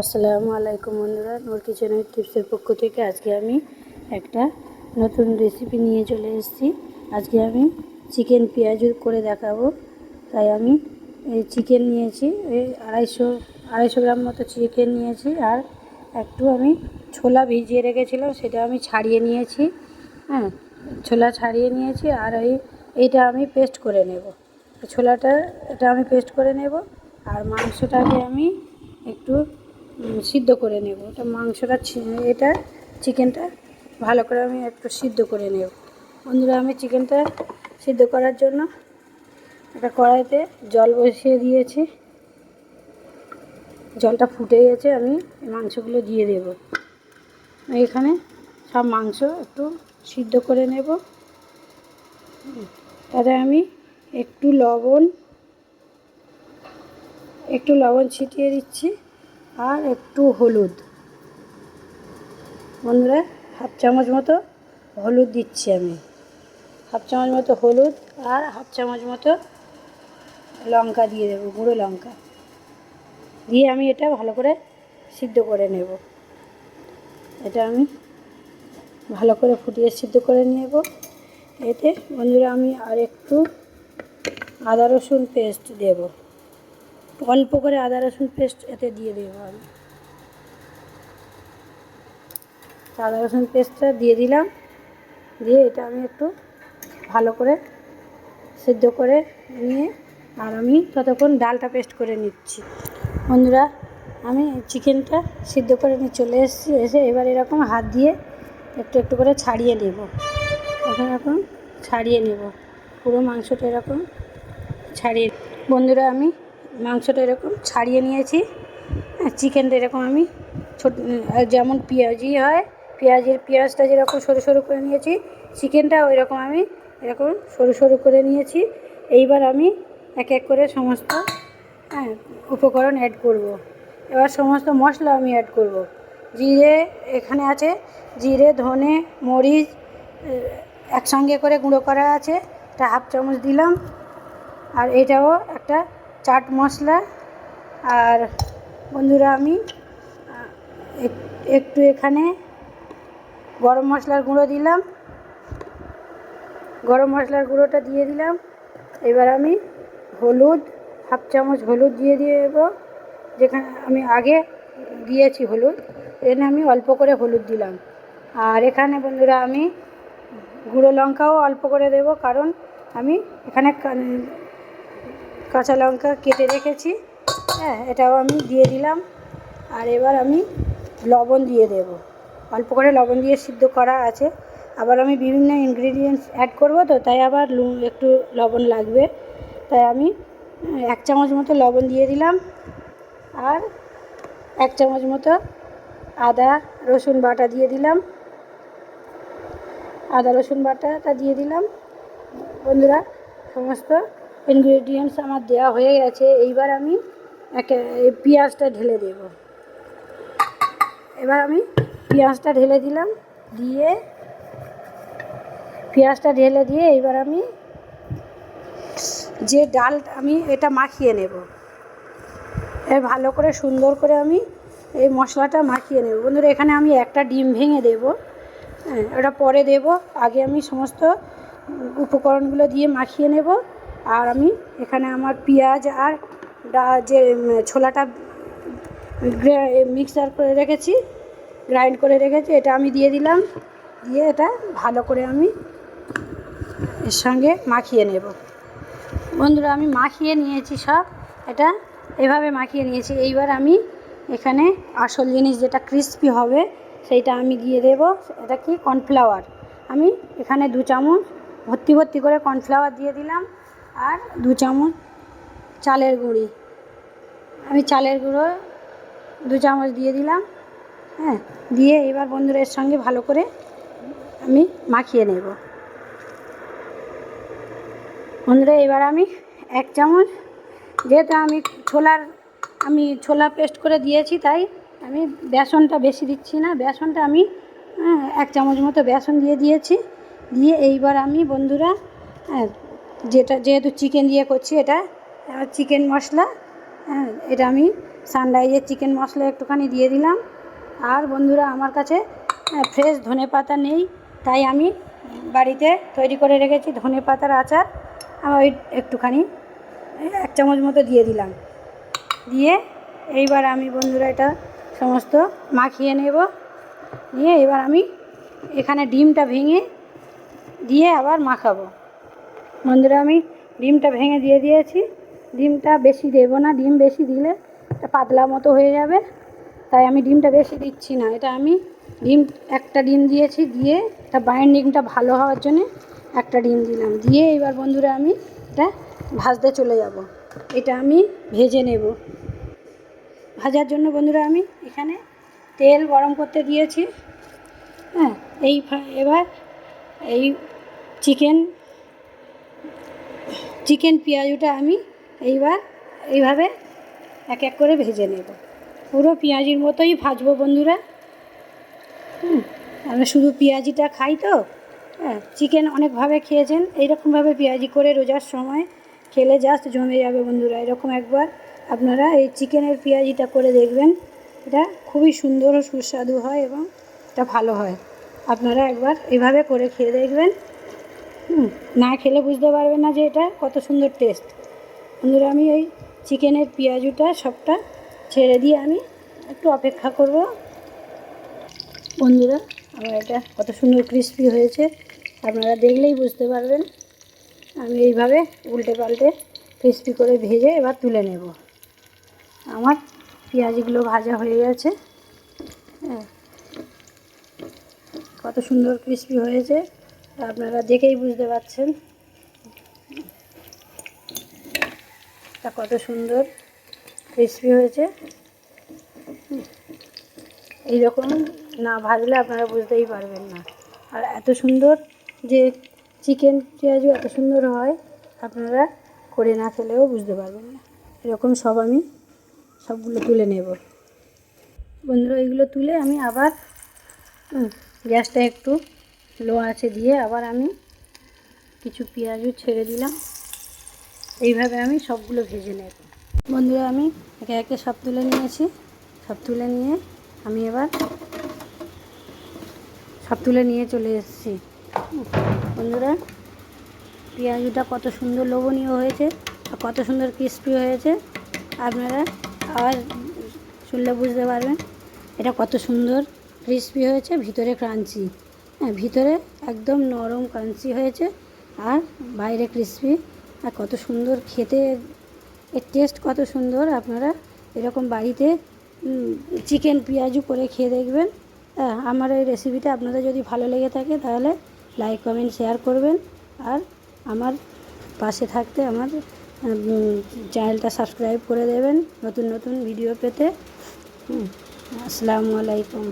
আসসালামু আলাইকুম বন্ধুরা নোর কিচেনের টিপসের পক্ষ থেকে আজকে আমি একটা নতুন রেসিপি নিয়ে চলে এসেছি। আজকে আমি চিকেন পেঁয়াজ করে দেখাবো। তাই আমি এই চিকেন নিয়েছি, এই আড়াইশো আড়াইশো গ্রাম মতো চিকেন নিয়েছি আর একটু আমি ছোলা ভিজিয়ে রেখেছিলাম, সেটা আমি ছাড়িয়ে নিয়েছি। হ্যাঁ ছোলা ছাড়িয়ে নিয়েছি আর এই, এইটা আমি পেস্ট করে নেব। ছোলাটা, এটা আমি পেস্ট করে নেব আর মাংসটাকে আমি একটু সিদ্ধ করে নেব। এটা মাংসটা এটা চিকেনটা ভালো করে আমি একটু সিদ্ধ করে নেব। বন্ধুরা, আমি চিকেনটা সিদ্ধ করার জন্য একটা কড়াইতে জল বসিয়ে দিয়েছি। জলটা ফুটে গেছে, আমি মাংসগুলো দিয়ে দেব। এখানে সব মাংস একটু সিদ্ধ করে নেব। তাতে আমি একটু লবণ একটু লবণ ছিটিয়ে দিচ্ছি। আর একটু হলুদ। বন্ধুরা, হাফ চামচ মতো হলুদ দিচ্ছি আমি। হাফ চামচ মতো হলুদ আর হাফ চামচ মতো লঙ্কা দিয়ে দেবো, গুঁড়ো লঙ্কা। দিয়ে আমি এটা ভালো করে সিদ্ধ করে নেব। এটা আমি ভালো করে ফুটিয়ে সিদ্ধ করে নেব। এতে বন্ধুরা আমি আর একটু আদা রসুন পেস্ট দেব। অল্প করে আদা, রসুন পেস্ট এতে দিয়ে দেবো আমি। আদা, রসুন পেস্টটা দিয়ে দিলাম। দিয়ে এটা আমি একটু ভালো করে সিদ্ধ করে নিয়ে আর আমি ততক্ষণ ডালটা পেস্ট করে নিচ্ছি। বন্ধুরা, আমি চিকেনটা সিদ্ধ করে নিয়ে চলে এসেছি। এসে এবার এরকম হাত দিয়ে একটু একটু করে ছাড়িয়ে নেব। এখন এরকম ছাড়িয়ে নেব। পুরো মাংসটা এরকম ছাড়িয়ে বন্ধুরা, আমি মাংসটা এরকম ছাড়িয়ে নিয়েছি আর চিকেনটা এরকম আমি ছোট যেমন পেঁয়াজি হয়, পেঁয়াজের পেঁয়াজটা যেরকম সরু সরু করে নিয়েছি চিকেনটা ওই রকম আমি এরকম সরু সরু করে নিয়েছি এইবার আমি এক এক করে সমস্ত হ্যাঁ উপকরণ অ্যাড করব। এবার সমস্ত মশলা আমি অ্যাড করব। জিরে এখানে আছে, জিরে, ধনে, মরিচ একসঙ্গে করে গুঁড়ো করা আছে এটা হাফ চামচ দিলাম, আর এটাও একটা চাট মশলা আর বন্ধুরা আমি এক- একটু এখানে গরম মশলার গুঁড়ো দিলাম। গরম মশলার গুঁড়োটা দিয়ে দিলাম। এবার আমি হলুদ, হাফ চামচ হলুদ দিয়ে দিয়ে দেবো। যেখানে আমি আগে দিয়েছি হলুদ, এখানে আমি অল্প করে হলুদ দিলাম। আর এখানে বন্ধুরা আমি গুঁড়ো লঙ্কাও অল্প করে দেব, কারণ আমি এখানে কাঁচা লঙ্কা কেটে রেখেছি। হ্যাঁ এটাও আমি দিয়ে দিলাম। আর এবার আমি লবণ দিয়ে দেব। অল্প করে লবণ দিয়ে সিদ্ধ করা আছে। আবার আমি বিভিন্ন ইনগ্রিডিয়েন্টস অ্যাড করব তো, তাই আবার একটু লবণ লাগবে। তাই আমি এক চামচ মতো লবণ দিয়ে দিলাম। আর এক চামচ মতো আদা, রসুন বাটা দিয়ে দিলাম। আদা, রসুন বাটাটা দিয়ে দিলাম। বন্ধুরা, সমস্ত ইনগ্রেডিয়েন্টস আমার দেওয়া হয়ে গেছে, এইবার আমি একে পেঁয়াজটা ঢেলে দেব। এবার আমি পেঁয়াজটা ঢেলে দিলাম, দিয়ে পেঁয়াজটা ঢেলে দিয়ে এইবার আমি যে ডাল আমি, এটা মাখিয়ে নেব। এ ভালো করে সুন্দর করে আমি এই মশলাটা মাখিয়ে নেব। বন্ধুরা, এখানে আমি একটা ডিম ভেঙে দেব। হ্যাঁ ওটা পরে দেব। আগে আমি সমস্ত উপকরণগুলো দিয়ে মাখিয়ে নেব। আর আমি এখানে আমার পেঁয়াজ আর ডা- যে ছোলাটা মিক্সার করে রেখেছি, গ্রাইন্ড করে রেখেছি, এটা আমি দিয়ে দিলাম, দিয়ে এটা ভালো করে আমি এর সঙ্গে মাখিয়ে নেব। বন্ধুরা, আমি মাখিয়ে নিয়েছি সব, এটা এভাবে মাখিয়ে নিয়েছি। এইবার আমি এখানে আসল জিনিস যেটা ক্রিস্পি হবে, সেইটা আমি দিয়ে দেব, এটা কি কর্নফ্লাওয়ার আমি এখানে দু চামচ, ভর্তি ভর্তি করে কর্নফ্লাওয়ার দিয়ে দিলাম। আর দু চামচ চালের গুঁড়ি। আমি চালের গুঁড়ো দু চামচ দিয়ে দিলাম হ্যাঁ দিয়ে এবার বন্ধুরা এর সঙ্গে ভালো করে আমি মাখিয়ে নেব। বন্ধুরা এবার আমি এক চামচ যেহেতু আমি ছোলার আমি ছোলা পেস্ট করে দিয়েছি তাই আমি বেসনটা বেশি দিচ্ছি না। বেসনটা আমি হ্যাঁ, এক চামচ মতো বেসন দিয়ে দিয়েছি। দিয়ে এইবার আমি বন্ধুরা হ্যাঁ, যেটা যেহেতু চিকেন দিয়ে করছি এটা চিকেন মশলা হ্যাঁ এটা আমি সানরাইজের চিকেন মশলা একটুখানি দিয়ে দিলাম। আর বন্ধুরা, আমার কাছে ফ্রেশ ধনে পাতা নেই, তাই আমি বাড়িতে তৈরি করে রেখেছি ধনে পাতার আচার। আমার ওই একটুখানি এক চামচ মতো দিয়ে দিলাম। দিয়ে এইবার আমি বন্ধুরা এটা সমস্ত মাখিয়ে নেব। নিয়ে এবার আমি এখানে ডিমটা ভেঙে দিয়ে আবার মাখাবো। বন্ধুরা আমি ডিমটা ভেঙে দিয়ে দিয়েছি। ডিমটা বেশি দেবো না, ডিম বেশি দিলে এটা পাতলা মতো হয়ে যাবে। তাই আমি ডিমটা বেশি দিচ্ছি না। এটা আমি ডিম, একটা ডিম দিয়েছি দিয়ে এটা বাইন্ডিংটা ভালো হওয়ার জন্য একটা ডিম দিলাম। দিয়ে এবার বন্ধুরা আমি এটা ভাজতে চলে যাব। এটা আমি ভেজে নেব। ভাজার জন্য বন্ধুরা আমি এখানে তেল গরম করতে দিয়েছি। হ্যাঁ এই এবার এই চিকেন চিকেন পেঁয়াজুটা আমি এইবার এইভাবে এক এক করে ভেজে নেব। পুরো পেঁয়াজির মতোই ভাজবো বন্ধুরা। হুম, আমরা শুধু পেঁয়াজিটা খাই তো হ্যাঁ চিকেন অনেকভাবে খেয়েছেন, এইরকমভাবে পেঁয়াজি করে রোজার সময় খেলে জাস্ট জমে যাবে বন্ধুরা। এরকম একবার আপনারা এই চিকেনের পেঁয়াজিটা করে দেখবেন, এটা খুবই সুন্দর ও সুস্বাদু হয় এবং এটা ভালো হয়। আপনারা একবার এভাবে করে খেয়ে দেখবেন। না খেলে বুঝতে পারবে না যে এটা কত সুন্দর টেস্ট বন্ধুরা, আমি ওই চিকেনের পেঁয়াজুটা সবটা ছেড়ে দিয়ে আমি একটু অপেক্ষা করব। বন্ধুরা, আমার এটা কত সুন্দর ক্রিস্পি হয়েছে। আপনারা দেখলেই বুঝতে পারবেন। আমি এইভাবে উল্টে পাল্টে ক্রিস্পি করে ভেজে এবার তুলে নেব। আমার পেঁয়াজগুলো ভাজা হয়ে গেছে। হ্যাঁ কত সুন্দর ক্রিস্পি হয়েছে। আপনারা দেখেই বুঝতে পারছেন। তা কত সুন্দর ক্রিস্পি হয়েছে। এইরকম না ভাজলে আপনারা বুঝতেই পারবেন না। আর এত সুন্দর যে চিকেন পেঁয়াজু এত সুন্দর হয়, আপনারা করে না খেলেও বুঝতে পারবেন না। এরকম সব আমি সবগুলো তুলে নেব। বন্ধুরা, এইগুলো তুলে আমি আবার গ্যাসটা একটু লো আছে দিয়ে আবার আমি কিছু পেঁয়াজও ছেড়ে দিলাম। এইভাবে আমি সবগুলো ভেজে নেব। বন্ধুরা, আমি একে একে সব তুলে নিয়েছি। সব তুলে নিয়ে আমি এবার সব তুলে নিয়ে চলে এসেছি। বন্ধুরা, পেঁয়াজটা কত সুন্দর লোভনীয় হয়েছে আর কত সুন্দর ক্রিস্পি হয়েছে। আপনারা আওয়াজ শুনলে বুঝতে পারবেন এটা কত সুন্দর ক্রিস্পি হয়েছে, ভিতরে ক্রাঞ্চি ভিতরে একদম নরম ক্রাঞ্চি হয়েছে আর বাইরে ক্রিস্পি। আর কত সুন্দর খেতে, এর টেস্ট কত সুন্দর। আপনারা এরকম বাড়িতে চিকেন পেঁয়াজু করে খেয়ে দেখবেন। হ্যাঁ আমার এই রেসিপিটা আপনাদের যদি ভালো লেগে থাকে তাহলে লাইক কমেন্ট শেয়ার করবেন। আর আমার পাশে থাকতে আমার চ্যানেলটা সাবস্ক্রাইব করে দেবেন নতুন নতুন ভিডিও পেতে। আসসালামু আলাইকুম।